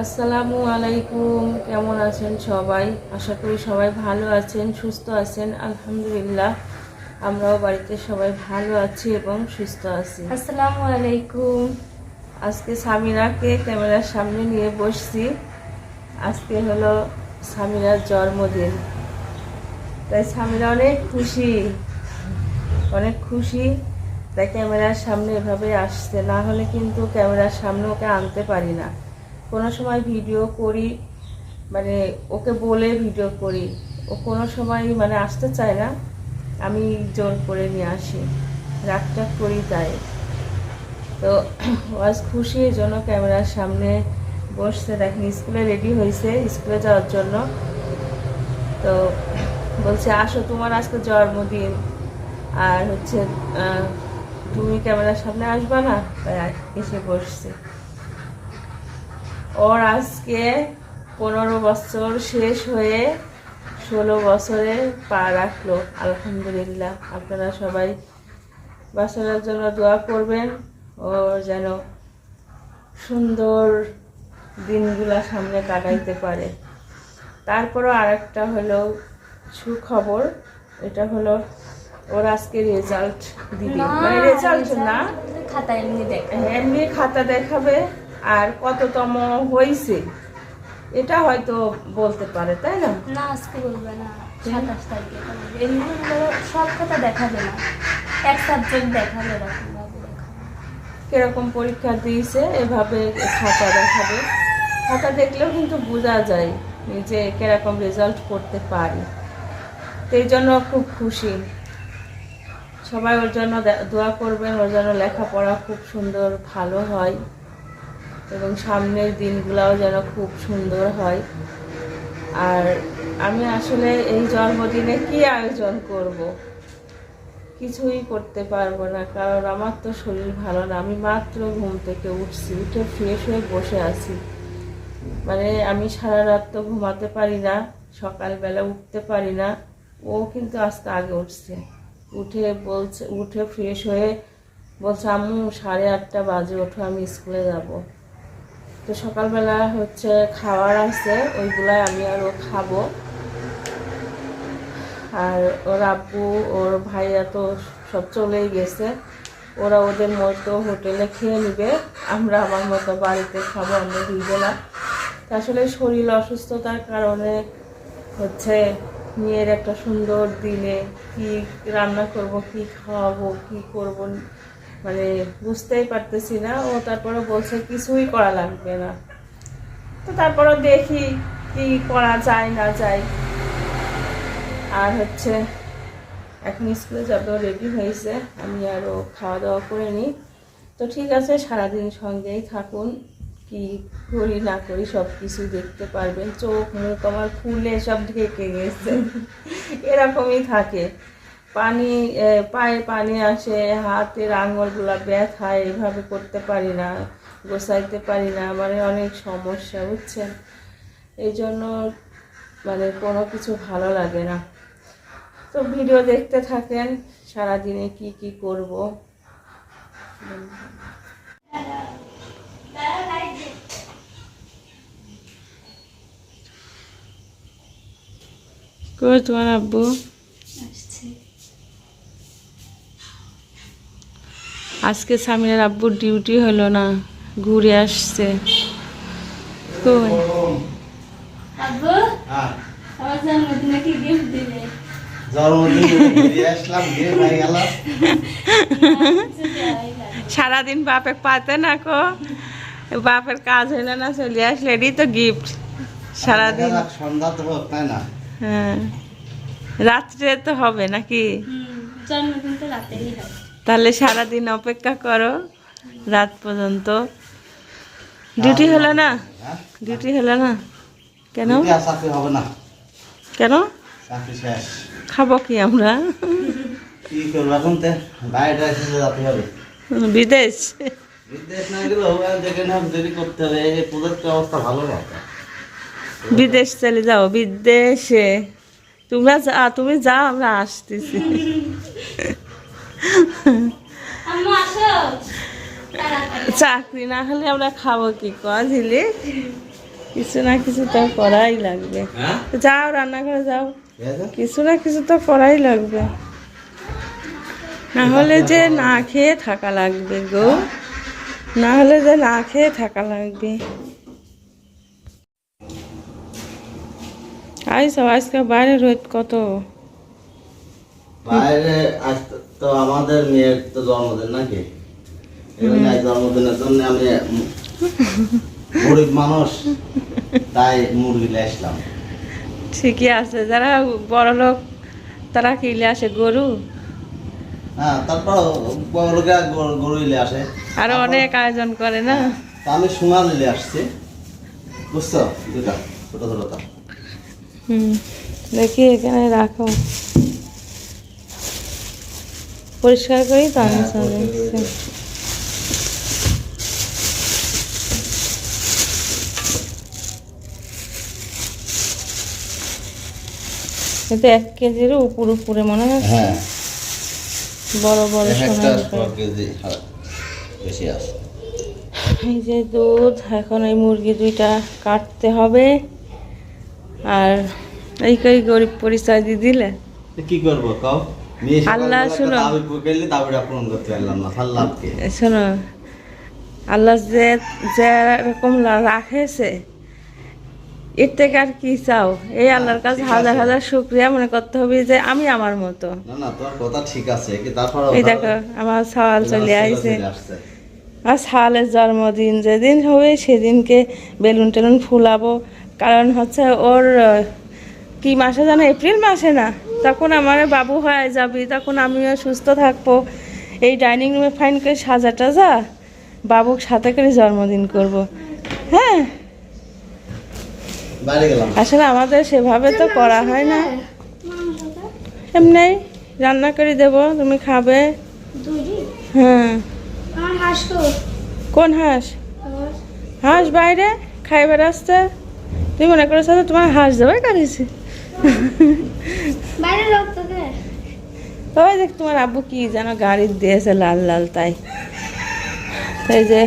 আসসালামু আলাইকুম কেমন আছেন সবাই? আশা করি সবাই ভালো আছেন সুস্থ আছেন আলহামদুলিল্লাহ। আমরাও বাড়িতে সবাই ভালো আছি এবং সুস্থ আছি। আসসালামু আলাইকুম। আজকে সামিরাকে ক্যামেরার সামনে নিয়ে বসছি। আজকে হলো সামিরার জন্মদিন। তাই সামিরা অনেক খুশি। অনেক খুশি। তাই ক্যামেরার সামনে এভাবে আসছে। না হলে কিন্তু ক্যামেরার সামনে ওকে আনতে পারি না। কোনো সময় ভিডিও করি মানে ওকে বলে ভিডিও করি, ও কোনো সময় মানে আসতে চায় না, আমি জোর করে নিয়ে আসি রাগটা করি তাই। তো আজ খুশি, এই জন্য ক্যামেরার সামনে বসছে দেখেন, স্কুলে রেডি হয়েছে, স্কুলে যাওয়ার জন্য। তো বলছে, আসো, তোমার আজকে জন্মদিন। আর হচ্ছে তুমি ক্যামেরার সামনে আসবা না? তাই এসে বসছে। ওর আজকে পনেরো বছর শেষ হয়ে ষোলো বছরে পা রাখল। আলহামদুলিল্লাহ। আপনারা সবাই বাচ্চাটার জন্য দোয়া করবেন। ও যেন সুন্দর দিনগুলা সামনে কাটাইতে পারে। তারপরও আরেকটা হলো সুখবর। এটা হলো ওর আজকে রেজাল্ট দিবি। মানে রেজাল্ট না। খাতা এমনি দেখ এমনি খাতা দেখাবে। আর কততম হয়েছে এটা হয়তো বলতে পারে তাই না? না আজকে বলবে না। সাতাশ তারিখে। এমনি সব খাতা দেখাবে না। এক সাবজেক্ট দেখাবে ভাবে কীরকম পরীক্ষা দিয়েছে এভাবে খাতা দেখাবে। খাতা দেখলেও কিন্তু বোঝা যায় যে কীরকম রেজাল্ট করতে পারি। তো এই জন্য খুব খুশি। সবাই ওর জন্য দোয়া করবেন ওর জন্য লেখাপড়া খুব সুন্দর ভালো হয়। এবং সামনের দিনগুলাও যেন খুব সুন্দর হয়। আর আমি আসলে এই জন্মদিনে কি আয়োজন করব। কিছুই করতে পারব না, কারণ আমার তো শরীর ভালো না। আমি মাত্র ঘুম থেকে উঠছি, উঠে ফ্রেশ হয়ে বসে আছি। মানে আমি সারা রাত তো ঘুমাতে পারি না, সকালবেলা উঠতে পারি না। ও কিন্তু আজকে আগে উঠছে। উঠে বলছে, উঠে ফ্রেশ হয়ে বলছে, আম্মু, সাড়ে আটটা বাজে, ওঠো, আমি স্কুলে যাব। তো সকালবেলা হচ্ছে খাওয়ার আছে, ওইগুলাই আমি আরও খাব। আর ওর আব্বু ওর ভাইয়া তো সব চলেই গেছে। ওরা ওদের মতো হোটেলে খেয়ে নিবে, আমরা আমার মতো বাড়িতে খাব, আমরা দুইবেলা আসলে শরীর অসুস্থতার কারণে হচ্ছে মেয়ের একটা সুন্দর দিনে কি রান্না করব, কি খাওয়াবো, কি করব মানে বুঝতেই পারতেছি না ও তারপরে বলছে কিছুই করা লাগবে না। তো তারপরে দেখি কি করা যায়, না যায়। আর হচ্ছে, এখন স্কুলে যাবেও রেডি হয়েছে, আমি আরও খাওয়া দাওয়া করে নিই। তো ঠিক আছে, সারাদিন সঙ্গেই থাকুন, কি করি, না করি সব কিছু দেখতে পারবেন। চোখ মুখ আমার ফুলে সব ঢেকে গেছে। এরকমই থাকে। পানি পায়ে পানি আসে, হাতের আঙুলগুলা ব্যথা, এভাবে করতে পারি না, গোছাইতে পারি না মানে অনেক সমস্যা, বুঝছেন? এই জন্য মানে কোনো কিছু ভালো লাগে না। তো ভিডিও দেখতে থাকেন, সারাদিনে কি কি করব? তোমার আব্বু? আজকে স্বামীর আব্বুর ডিউটি হলো না ঘুরে আসছে। হ্যাঁ। সারাদিন বাপে পাতে না কো। বাপের কাজ হইল না চলে আসলে এটাই তো গিফট সারাদিন। সন্ধ্যা তো তাই না? হ্যাঁ। রাত্রে তো হবে নাকি? জন্মদিন তো রাতেই হয়। তাহলে সারাদিন অপেক্ষা করো রাত পর্যন্ত। ডিউটি হলো না? ডিউটি হলো না? কেন? হবে না। কেন? খাব কি আমরা? বিদেশ? বিদেশ চলে যাও বিদেশে। তোমরা যা তুমি যাও আমরা আসতেছি। চাকরি না হলে আমরা খাব কি? কয়া ঝিলি? কিছু না কিছু তো করাই লাগবে। হ্যাঁ? যাও রান্নাঘরে যাও। কিছু না কিছু তো করাই লাগবে। না হলে যে না খেয়ে থাকা লাগবে গো। না হলে যে না খেয়ে থাকা লাগবে। আইসো আজকে বাইরে রোদ কত? বাইরে তো- আমাদের মেয়ের তো জন্মদিন নাকি? এই জন্মদিনের জন্য আমি গরিব মানুষ তাই মুরগি নিয়ে আসলাম। ঠিকই আছে যারা বড় লোক তারা কিলে আসে? গরু? হ্যাঁ তারপর বড় লোকেরা গরু- নিয়ে আসে। আরও অনেক আয়োজন করে না? আমি সোনার নিয়ে আসছি। বুঝছ? দুটা ছোট ছোটটা হুম দেখি এখানে রাখো। পরিষ্কার করেই তো আমি হ্যাঁ, করে। এতে এক কেজিরও উপর উপরে মনে হয় হ্যাঁ। বড় বড় সোনার কেজি বেশি আছে। এই যে দুধ এখন এই মুরগি দুইটা কাটতে হবে। আর এই কই গরিব পরিচয় দিয়ে দিলে? কি করব কাও? মেয়ে আল্লাহ শুনো। শোনো। আল্লাহ যে যেরকম রাখেছে এর থেকে আর কি চাও? এই আল্লাহর কাছে হাজার। হাজার শুক্রিয়া মনে করতে হবে যে আমি আমার মতো। এই দেখো আমার সওয়াল চলে আইছে। আর সালের জন্মদিন যেদিন হবে সেদিনকে বেলুন টেলুন ফুলাবো। কারণ হচ্ছে ওর কি মাসে জানো? এপ্রিল মাসে না? তখন আমার বাবু হয়ে যাবি তখন আমিও সুস্থ থাকব। এই ডাইনিং রুমে ফাইন করে সাজা টাজা বাবুর সাথে করে জন্মদিন করব। হ্যাঁ? আসলে আমাদের সেভাবে তো করা হয় না। এমনি রান্না করে দেবো তুমি খাবে। হ্যাঁ। হাঁস কোন হাঁস? হাঁস বাইরে খাইবার আসতে তুমি মনে করেছ তোমার হাঁস দেবে কারিছি বাইরে লোক তোকে ওই দেখ তোমার আব্বু কি যেন গাড়ি দিয়েছে লাল লাল তাই। তাই যে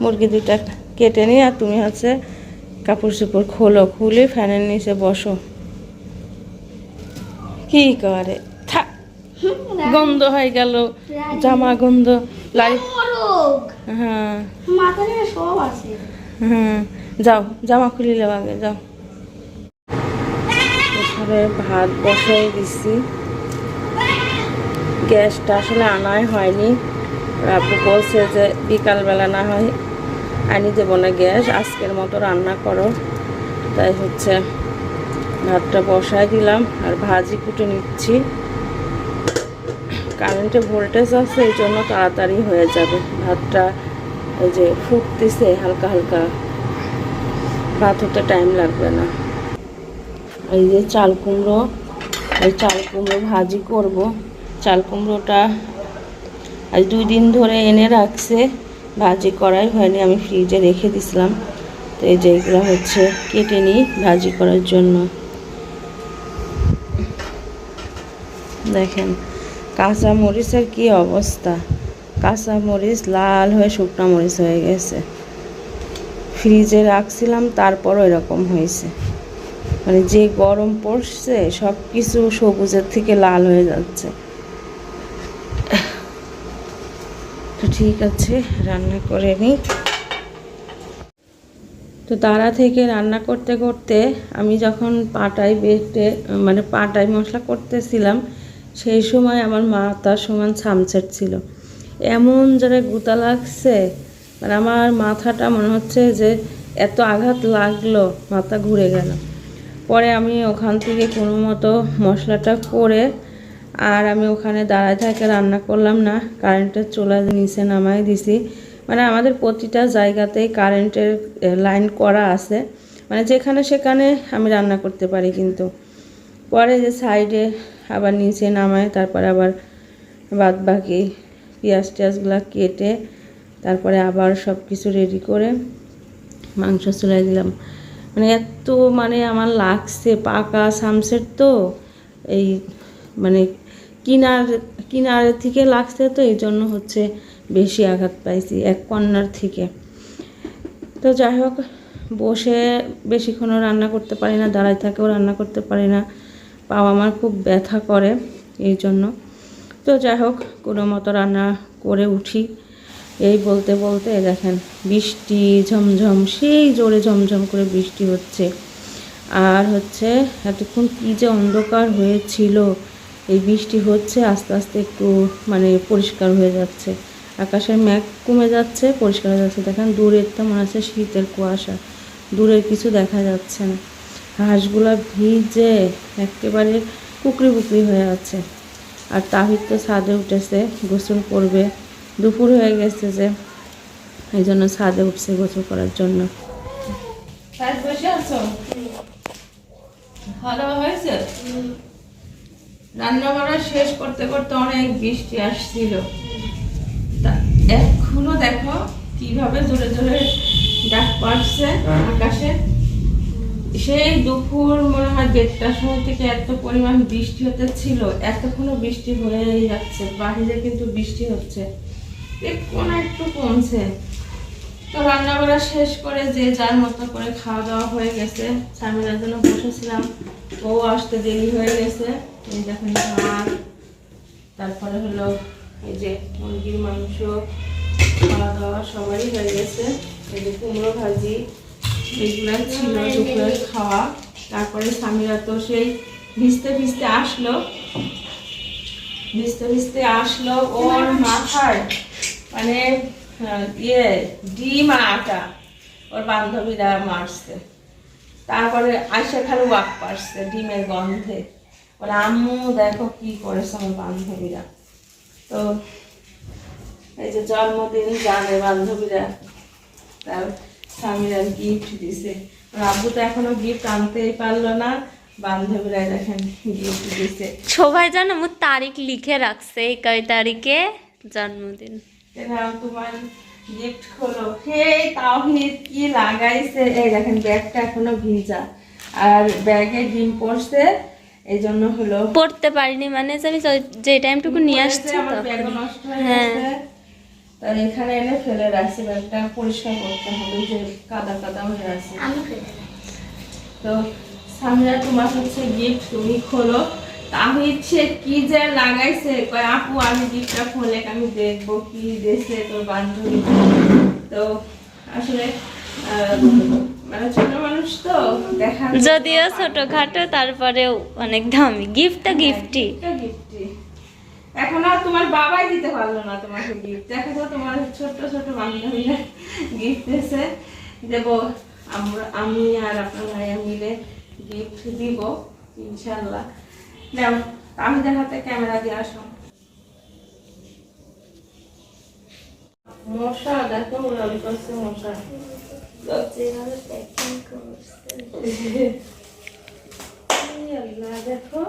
মুরগি দুইটা কেটে নিয়ে আর তুমি হচ্ছে কাপড় চোপড় খোলো খুলে ফ্যানের নিচে বসো। কি করে? থা গন্ধ হয়ে গেল জামা গন্ধ লাইট হ্যাঁ। হুম যাও জামা খুলি লেও আগে যাও। এখানে ভাত বসাই দিছি। গ্যাসটা আসলে আনাই হয়নি। আপু বলছে যে বিকালবেলা না হয় আনি দেবো না গ্যাস, আজকের মতো রান্না করো। তাই হচ্ছে ভাতটা বসাই দিলাম আর ভাজি কুটে নিচ্ছি। কারেন্টে ভোল্টেজ আছে, এই জন্য তাড়াতাড়ি হয়ে যাবে। ভাতটা এই যে ফুটতেছে, হালকা হালকা। ভাত হতে টাইম লাগবে না। এই যে চাল কুমড়ো, এই চাল কুমড়ো ভাজি করব। চাল কুমড়োটা আজ দুই দিন ধরে এনে রাখছে, ভাজি করাই হয়নি, আমি ফ্রিজে রেখে দিছিলাম। তো এই যে এগুলো হচ্ছে কেটে নিই ভাজি করার জন্য। দেখেন, কাঁচা মরিচের কি অবস্থা? কাঁচা মরিচ লাল হয়ে শুকনো মরিচ হয়ে গেছে। ফ্রিজে রাখছিলাম, তারপরও এরকম হয়েছে। মানে যে গরম পড়ছে সব কিছু সবুজের থেকে লাল হয়ে যাচ্ছে। তো ঠিক আছে, রান্না করে নিই তো তারা থেকে রান্না করতে করতে আমি যখন পাটাই বেটে মানে পাটাই মশলা করতেছিলাম, সেই সময় আমার মা তার সমান ছামছেট ছিল। এমন যারা গুতা লাগছে মানে আমার মাথাটা মনে হচ্ছে যে এত আঘাত লাগল, মাথা ঘুরে গেল। পরে আমি ওখান থেকে কোনো মতো মশলাটা করে আর আমি ওখানে দাঁড়ায় থেকে রান্না করলাম না কারেন্টের চুলা নিচে নামাই দিছি। মানে আমাদের প্রতিটা জায়গাতেই কারেন্টের লাইন করা আছে। মানে যেখানে সেখানে আমি রান্না করতে পারি কিন্তু। পরে যে সাইডে আবার নিচে নামায় তারপরে আবার বাদ বাকি পেঁয়াজ টিয়াজগুলো কেটে তারপরে আবার সব কিছু রেডি করে মাংস চুলাই দিলাম। মানে এত মানে আমার লাগছে, পাকা সামসের তো, এই মানে কিনার কিনার থেকে লাগছে তো, এই জন্য হচ্ছে বেশি আঘাত পাইছি এক কর্নার থেকে। তো যাই হোক, বসে বেশিক্ষণও রান্না করতে পারি না, দাঁড়ায় থাকেও রান্না করতে পারি না, পাও আমার খুব ব্যথা করে, এই জন্য। তো যাই হোক, কোনো মতো রান্না করে উঠি। এই বলতে বলতে দেখেন বৃষ্টি ঝমঝম, সেই জোরে ঝমঝম করে বৃষ্টি হচ্ছে। আর হচ্ছে এতক্ষণ কী যে অন্ধকার হয়েছিল, এই বৃষ্টি হচ্ছে আস্তে আস্তে একটু মানে পরিষ্কার হয়ে যাচ্ছে। আকাশের মেঘ কমে যাচ্ছে, পরিষ্কার হয়ে যাচ্ছে। দেখেন দূরের তো মনে হচ্ছে শীতের কুয়াশা, দূরের কিছু দেখা যাচ্ছে না। হাঁসগুলা ভিজে একেবারে কুকরি বুকরি হয়ে আছে। আর তাহির তো ছাদে উঠেছে, গোসল করবে। দুপুর হয়ে গেছে যে, এই জন্য ছাদে উঠছে গোসল করার জন্য। রান্না বান্না শেষ করতে করতে অনেক বৃষ্টি আসছিল। এখনও দেখো কীভাবে জোরে জোরে ডাক পাড়ছে আকাশে। সেই দুপুর মনে হয় দেড়টার সময় থেকে এত পরিমাণ বৃষ্টি হতে ছিল এতক্ষণও বৃষ্টি হয়েই যাচ্ছে বাহিরে কিন্তু বৃষ্টি হচ্ছে। একটু কমছে। তো রান্না বান্না শেষ করে যে যার মতো করে খাওয়া দাওয়া হয়ে গেছে জন্য বসেছিলাম ও আসতে দেরি হয়ে গেছে। এই দেখেন ভাত, তারপরে হলো এই যে মুরগির মাংস, খাওয়া দাওয়া সবারই হয়ে গেছে। এই যে কুমড়ো ভাজি ছিল দুপুরের খাওয়া। তারপরে স্বামীরা তো সেই ভিজতে ভিজতে আসলো। ভিজতে ভিজতে আসলো, ওর মাথায় মানে ইয়ে ডিম আর আটা। ওর বান্ধবীরা মারছে। তারপরে আইসা খালি ওয়াক পারছে ডিমের গন্ধে। বলে, আম্মু, দেখো কি করেছে আমার বান্ধবীরা। তো এই যে জন্মদিন জানে বান্ধবীরা, তার স্বামীরা গিফট দিছে। আব্বু তো এখনও গিফট আনতেই পারল না। বান্ধবীরা দেখেন গিফট সবাই জানো তারিখ লিখে রাখছে এই কয় তারিখে জন্মদিন। এরকম তোমার গিফট খোলো। সেই তাওহিদ কি লাগাইছে? এই দেখেন ব্যাগটা এখনও ভিজা। আর ব্যাগে ডিম পড়ছে এই জন্য হলো পড়তে পারিনি মানে যে আমি যে- টাইমটুকু নিয়ে আসছি হয়ে হ্যাঁ। গেছে। এখানে এনে ফেলে রাখছি ব্যাগটা পরিষ্কার করতে হবে যে কাদা কাদা হয়ে আছে। তো সামিরা তোমার হচ্ছে গিফট তুমি খোলো। সে কি যে লাগাইছে কয় আপু আমি গিফটটা খোলে আমি দেখব কি তোর বান্ধবী। তো আসলে মানে ছোট মানুষ তো দেখা যদিও ছোটখাটো তারপরেও অনেক দামি। গিফটটা গিফটই গিফটই এখন আর তোমার বাবাই দিতে পারল না তোমাকে গিফট দেখো তোমার ছোট ছোট বান্ধবীরা গিফট দিয়েছে দেবো। আমরা আমি আর আপনার ভাইয়া মিলে গিফট দিব ইনশাল্লাহ। নাও তাহিদের হাতে ক্যামেরা দিয়ে আসো। মশা দেখো উড়াল করছে। মশা দেখো।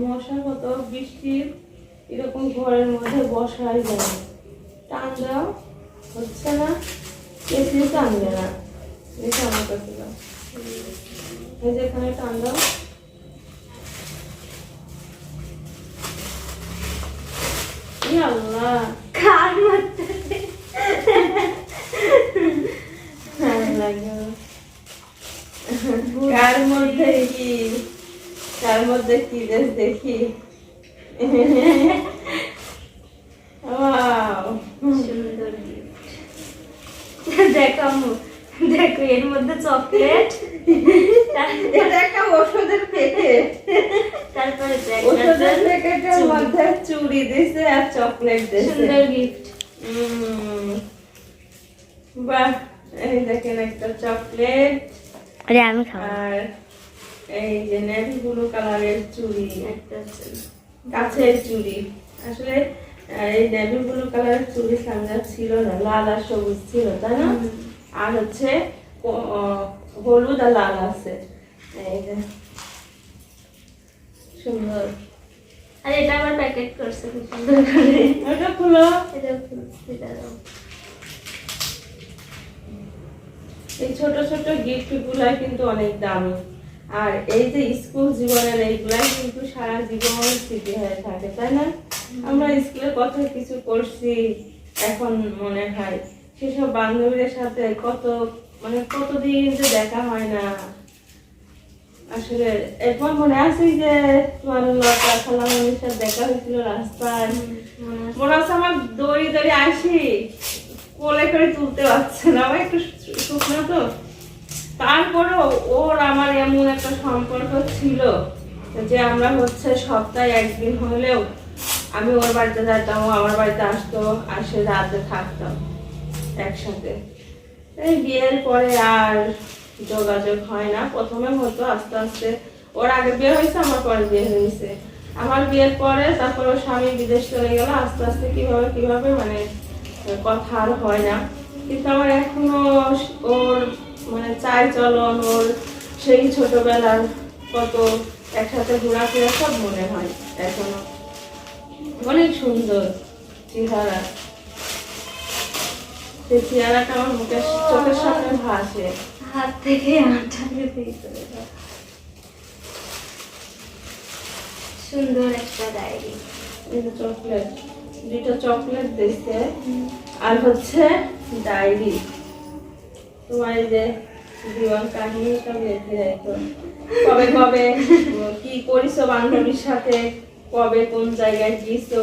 মশা কত বৃষ্টির এরকম ঘরের মধ্যে বসাই যায় টান দাও হচ্ছে না? এসি টানবে না। দেখে আমার কাছে দাও। এই যে এখানে টান দাও। আল্লাহ কার মধ্যে ভালো কার মধ্যে কি কার মধ্যে কি দেশ দেখি Wow! দেখো এর মধ্যে চকলেট এটা একটা ওষুধের প্যাকেট। তারপরে ওষুধের প্যাকেটের মধ্যে চুড়ি দিছে আর চকলেট দিছে। সুন্দর গিফট বাহ এই দেখেন একটা চকলেট। আরে আমি খাব। আর এই যে নেভি ব্লু কালারের চুড়ি। একটা কাছের চুড়ি। আসলে এই নেভি ব্লু কালারের চুড়ি সামনে ছিল না লাল আর সবুজ ছিল তাই না? আর হচ্ছে হলুদ আর লাল আছে। এই সুন্দর। আর এটা আবার প্যাকেট করছে খুব সুন্দর করে। ওটা খুলো। এটা দাঁড়াও। এই ছোট ছোট গিফটগুলা কিন্তু অনেক দামি। আর এই যে স্কুল জীবনের এইগুলাই কিন্তু সারা জীবন স্মৃতি হয়ে থাকে তাই না? আমরা স্কুলে কত কিছু করছি এখন মনে হয়। সেসব বান্ধবীদের সাথে কত মানে কতদিন যে দেখা হয় না। আসলে এরপর মনে আছে যে তোমার লতা সাথে দেখা হয়েছিল রাস্তায়। মনে হচ্ছে আমার দড়ি দড়ি আসি কোলে করে তুলতে পারছে না আমার একটু শুকনো তো। তারপরেও ওর আমার এমন একটা সম্পর্ক ছিল যে আমরা হচ্ছে সপ্তাহে একদিন হলেও আমি ওর বাড়িতে যেতাম আমার বাড়িতে আসতো আসে রাতে থাকতাম একসাথে এই বিয়ের পরে আর যোগাযোগ হয় না। প্রথমে হতো আস্তে আস্তে। ওর আগে বিয়ে হয়েছে, আমার পরে বিয়ে হয়েছে। আমার বিয়ের পরে তারপর ওর স্বামী বিদেশ চলে গেল। আস্তে আস্তে কীভাবে কীভাবে মানে কথা আর হয় না। কিন্তু আমার এখনও ওর মানে চাই চলন, ওর সেই ছোটবেলার কত একসাথে ঘোরাফেরা সব মনে হয় এখনও। অনেক সুন্দর চেহারা। সেই চেহারাটা আমার মুখের চোখের সামনে ভাসে। হাত থেকে আটাকে ভিতরে দাও। সুন্দর একটা ডায়েরি। এই চকলেট। দুটো চকলেট দিয়েছে। আর হচ্ছে ডায়েরি। তোমার যে জীবন বেঁধে রাখো। কবে কবে কি করিছো বান্ধবীর সাথে? কবে কোন জায়গায় গিয়েছো?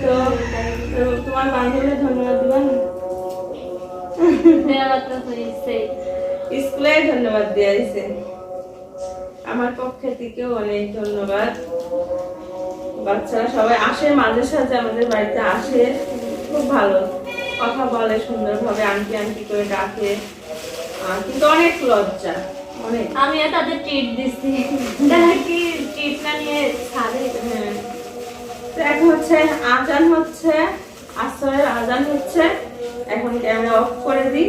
তো তো তোমার বান্ধবীর ধন্যবাদ দিবেন দেওয়া তো হয়েছে। স্কুলে ধন্যবাদ দিয়েছে আমার পক্ষে থেকেও অনেক ধন্যবাদ। বাচ্চারা সবাই আসে মাঝে সাঝে আমাদের বাড়িতে আসে। খুব ভালো। কথা বলে সুন্দরভাবে আন্টি আন্টি করে ডাকে। কিন্তু অনেক লজ্জা। অনেক। আমিও তাদের ট্রিট দিচ্ছি। কি ট্রিট না নিয়ে হ্যাঁ। এখন হচ্ছে আজান হচ্ছে আসরের আজান হচ্ছে। এখন ক্যামেরা অফ করে দিই।